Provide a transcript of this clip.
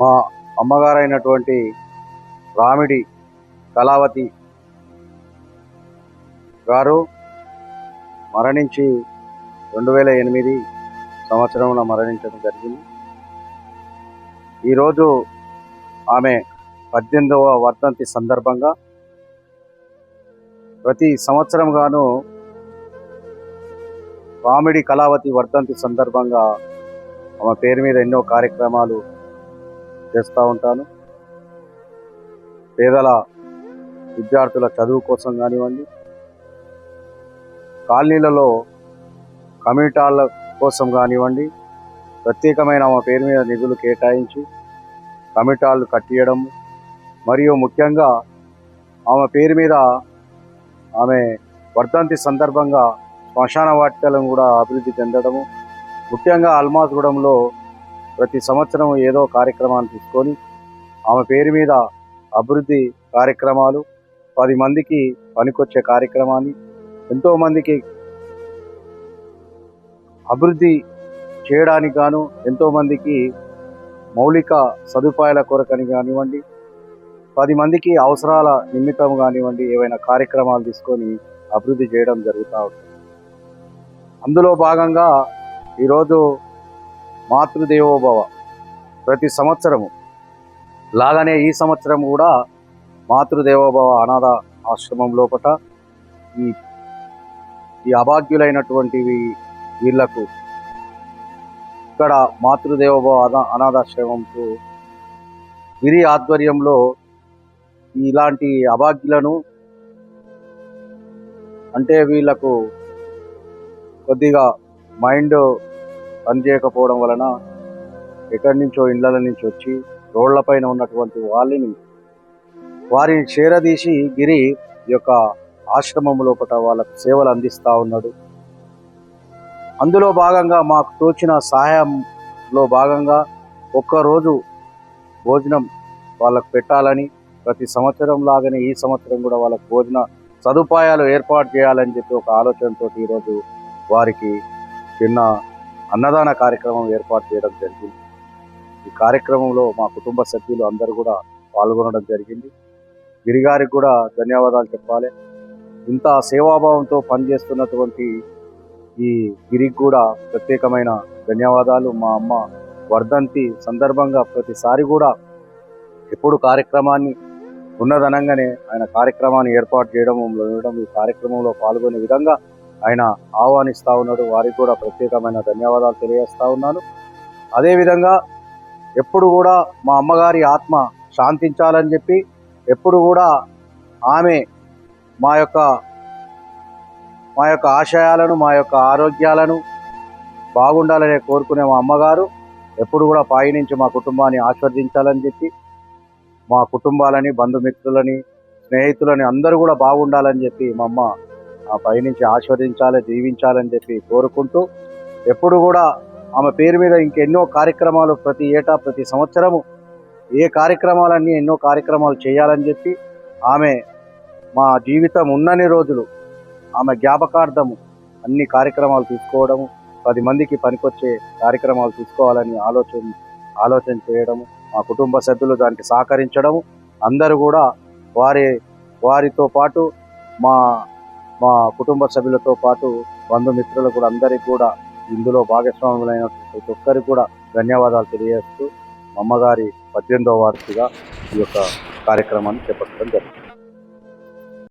మా అమ్మగారైనటువంటి రామిడి కళావతి గారు మరణించి రెండు వేల ఎనిమిది సంవత్సరంలో మరణించడం జరిగింది. ఈరోజు ఆమె పద్దెనిమిదవ వర్ధంతి సందర్భంగా ప్రతి సంవత్సరం గాను కామెడీ కళావతి వర్ధంతి సందర్భంగా ఆమె పేరు మీద ఎన్నో కార్యక్రమాలు చేస్తూ ఉంటాను. పేదల విద్యార్థుల చదువు కోసం కానివ్వండి కాలనీలలో కమ్యూనిటాల కోసం కానివ్వండి ప్రత్యేకమైన ఆమె పేరు మీద నిధులు కేటాయించి కమిటాలు కట్టియడం మరియు ముఖ్యంగా ఆమె పేరు మీద ఆమె వర్ధంతి సందర్భంగా శ్మశాన వాటికలను కూడా అభివృద్ధి చెందడము ముఖ్యంగా అల్మాస్గూడెంలో ప్రతి సంవత్సరం ఏదో కార్యక్రమాన్ని తీసుకొని ఆమె పేరు మీద అభివృద్ధి కార్యక్రమాలు పది మందికి పనికొచ్చే కార్యక్రమాన్ని ఎంతోమందికి అభివృద్ధి చేయడానికి గాను ఎంతోమందికి మౌలిక సదుపాయాల కొరకని కానివ్వండి పది మందికి అవసరాల నిమిత్తం కానివ్వండి ఏవైనా కార్యక్రమాలు తీసుకొని అభివృద్ధి చేయడం జరుగుతూ ఉంటుంది. అందులో భాగంగా ఈరోజు మాతృదేవోభవ. ప్రతి సంవత్సరము. లాగానే ఈ సంవత్సరం కూడా మాతృదేవోభవ అనాథ ఆశ్రమం లోపట ఈ ఈ అభాగ్యులైనటువంటివి వీళ్ళకు ఇక్కడ మాతృదేవోభవ అనా- అనాథాశ్రమంకు గిరి ఆధ్వర్యంలో ఇలాంటి అభాగ్యులను అంటే వీళ్ళకు కొద్దిగా మైండ్ పనిచేయకపోవడం వలన ఎక్కడి నుంచో ఇళ్ళ నుంచి వచ్చి రోడ్లపైన ఉన్నటువంటి వాళ్ళని వారిని చేరదీసి గిరి యొక్క ఆశ్రమం లోపల వాళ్ళకు సేవలు అందిస్తూ ఉన్నాడు. అందులో భాగంగా మాకు తోచిన సహాయంలో భాగంగా ఒక్కరోజు భోజనం వాళ్ళకు పెట్టాలని ప్రతి సంవత్సరం లాగానే ఈ సంవత్సరం కూడా వాళ్ళకు భోజన సదుపాయాలు ఏర్పాటు చేయాలని చెప్పి ఒక ఆలోచనతో ఈరోజు వారికి చిన్న అన్నదాన కార్యక్రమం ఏర్పాటు చేయడం జరిగింది. ఈ కార్యక్రమంలో మా కుటుంబ సభ్యులు అందరూ కూడా పాల్గొనడం జరిగింది. గిరిగారికి కూడా ధన్యవాదాలు చెప్పాలి. ఇంత సేవాభావంతో పనిచేస్తున్నటువంటి ఈ గిరికి కూడా ప్రత్యేకమైన ధన్యవాదాలు. మా అమ్మ వర్ధంతి సందర్భంగా ప్రతిసారి కూడా ఎప్పుడు కార్యక్రమాన్ని ఉన్నదనంగానే ఆయన కార్యక్రమాన్ని ఏర్పాటు చేయడం ఉండడం ఈ కార్యక్రమంలో పాల్గొనే విధంగా ఆయన ఆహ్వానిస్తూ ఉన్నాడు. వారికి కూడా ప్రత్యేకమైన ధన్యవాదాలు తెలియజేస్తూ ఉన్నాను. అదేవిధంగా ఎప్పుడు కూడా మా అమ్మగారి ఆత్మ శాంతించాలని చెప్పి ఎప్పుడు కూడా ఆమె మా యొక్క మా యొక్క ఆశయాలను మా యొక్క ఆరోగ్యాలను బాగుండాలనే కోరుకునే మా అమ్మగారు ఎప్పుడు కూడా పాయి నుంచి మా కుటుంబాన్ని ఆస్వాదించాలని చెప్పి మా కుటుంబాలని బంధుమిత్రులని స్నేహితులని అందరూ కూడా బాగుండాలని చెప్పి మా అమ్మ ఆ పైనుంచి ఆస్వాదించాలి జీవించాలని చెప్పి కోరుకుంటూ ఎప్పుడు కూడా ఆమె పేరు మీద ఇంకెన్నో కార్యక్రమాలు ప్రతి ఏటా ప్రతి సంవత్సరము ఏ కార్యక్రమాలన్నీ ఎన్నో కార్యక్రమాలు చేయాలని చెప్పి ఆమె మా జీవితం ఉన్నన్ని రోజులు ఆమె జ్ఞాపకార్థము అన్ని కార్యక్రమాలు తీసుకోవడము పది మందికి పనికొచ్చే కార్యక్రమాలు తీసుకోవాలని ఆలోచన ఆలోచన చేయడము మా కుటుంబ సభ్యులు దానికి సహకరించడము అందరూ కూడా వారి వారితో పాటు మా మా కుటుంబ సభ్యులతో పాటు బంధుమిత్రులు కూడా అందరికీ కూడా ఇందులో భాగస్వాములైన ప్రతి ఒక్కరికి కూడా ధన్యవాదాలు తెలియజేస్తూ మా అమ్మగారి పద్దెనిమిదవ వార్షిగా ఈ యొక్క కార్యక్రమాన్ని చేపట్టడం జరిగింది.